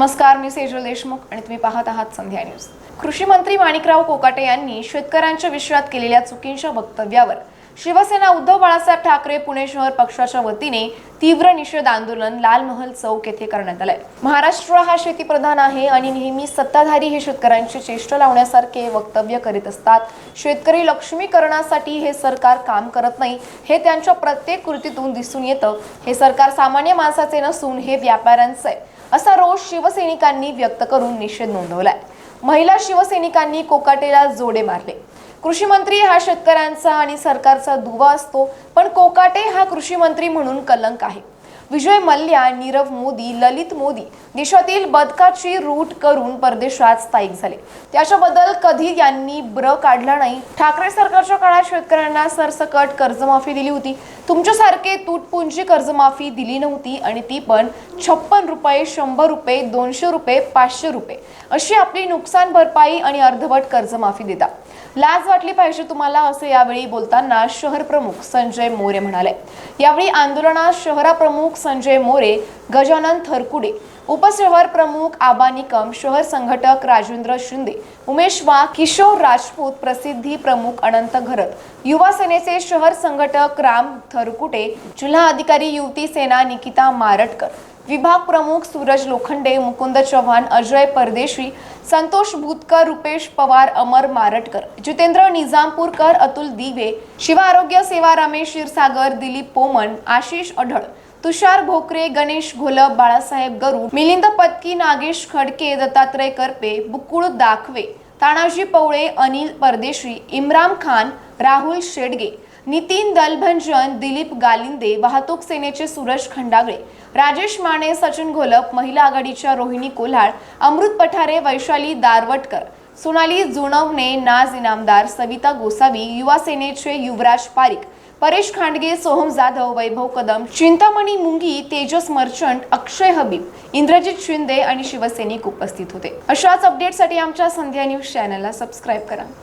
नमस्कार मी सेजल देशमुख आणि तुम्ही पाहत आहात संध्या न्यूज. कृषी मंत्री माणिकराव कोकाटे यांनी शेतकऱ्यांच्या विषयात केलेल्या चुकींच्या वक्तव्यावर शिवसेना उद्धव बाळासाहेब ठाकरे पुणे शहर पक्षाच्या वतीने तीव्र निषेध आंदोलन लाल महल चौक येथे करण्यात आलंय. महाराष्ट्र हा शेतीप्रधान आहे आणि नेहमी सत्ताधारी हे शेतकऱ्यांची चेष्टा लावण्यासारखे वक्तव्य करीत असतात. शेतकरी लक्ष्मीकरणासाठी हे सरकार काम करत नाही हे त्यांच्या प्रत्येक कृतीतून दिसून येतं. हे सरकार सामान्य माणसाचे नसून हे व्यापाऱ्यांचं आहे. असा रोष शिवसैनिकांनी व्यक्त करून निषेध नोंदवलाय. महिला शिवसैनिकांनी कोकाटेला जोडे मारले. कृषी मंत्री हा शेतकऱ्यांचा आणि सरकारचा दुवा असतो पण कोकाटे हा कृषी मंत्री म्हणून कलंक आहे. विजय मल्ल्या नीरव मोदी ललित मोदी देशातील बदकाची रूट करून परदेशात स्थायिक झाले. त्याच्याबद्दल कधी यांनी ब्र काढला नाही. ठाकरे सरकारच्या काळात शेतकऱ्यांना सरसकट कर्जमाफी दिली होती. तुमच्यासारखे तुटपुंजी कर्जमाफी दिली नव्हती आणि ती पण छप्पन रुपये शंभर रुपये दोनशे रुपये पाचशे रुपये अशी आपली नुकसान भरपाई आणि अर्धवट कर्जमाफी देतात लाज वाटली पाहिजे तुम्हाला असं यावेळी बोलताना शहर प्रमुख संजय मोरे म्हणाले. यावेळी आंदोलनात शहराप्रमुख संजय मोरे गजानन थरकुडे उपशहर प्रमुख आबा निकम शहर संघटक राजेंद्र शिंदे उमेश वा किशोर राजपूत प्रसिद्धी प्रमुख अनंत घरत युवा सेनेचे शहर संघटक राम थरकुटे जिल्हा अधिकारी युवती सेना निकिता मारटकर विभाग प्रमुख सूरज लोखंडे मुकुंद चव्हाण अजय परदेशी संतोष भूतकर रुपेश पवार अमर मारटकर जितेंद्र निजामपूरकर अतुल दिवे शिवा आरोग्य सेवा रमेश क्षीरसागर दिलीप पोमन आशिष अढळ तुषार भोकरे गणेश घोलप बाळासाहेब गरुड मिलिंद पत्की नागेश खडके दत्तात्रय करपे बुकुळ दाखवे तानाजी पवळे अनिल परदेशी इम्राम खान राहुल शेडगे नितीन दलभंजन दिलीप गालिंदे वाहतूक सेनेचे सूरज खंडागळे राजेश माने सचिन घोलप महिला आघाडीच्या रोहिणी कोल्हाळ अमृत पठारे वैशाली दारवटकर सोनाली जुणवणे नाज इनामदार सविता गोसावी युवा सेनेचे युवराज पारिक परेश खांडगे सोहम जाधव वैभव कदम चिंतामणी मुंगी तेजस मर्चंट अक्षय हबीब इंद्रजित शिंदे आणि शिवसैनिक उपस्थित होते. अशाच अपडेटसाठी आमच्या संध्या न्यूज चॅनलला सबस्क्राईब करा.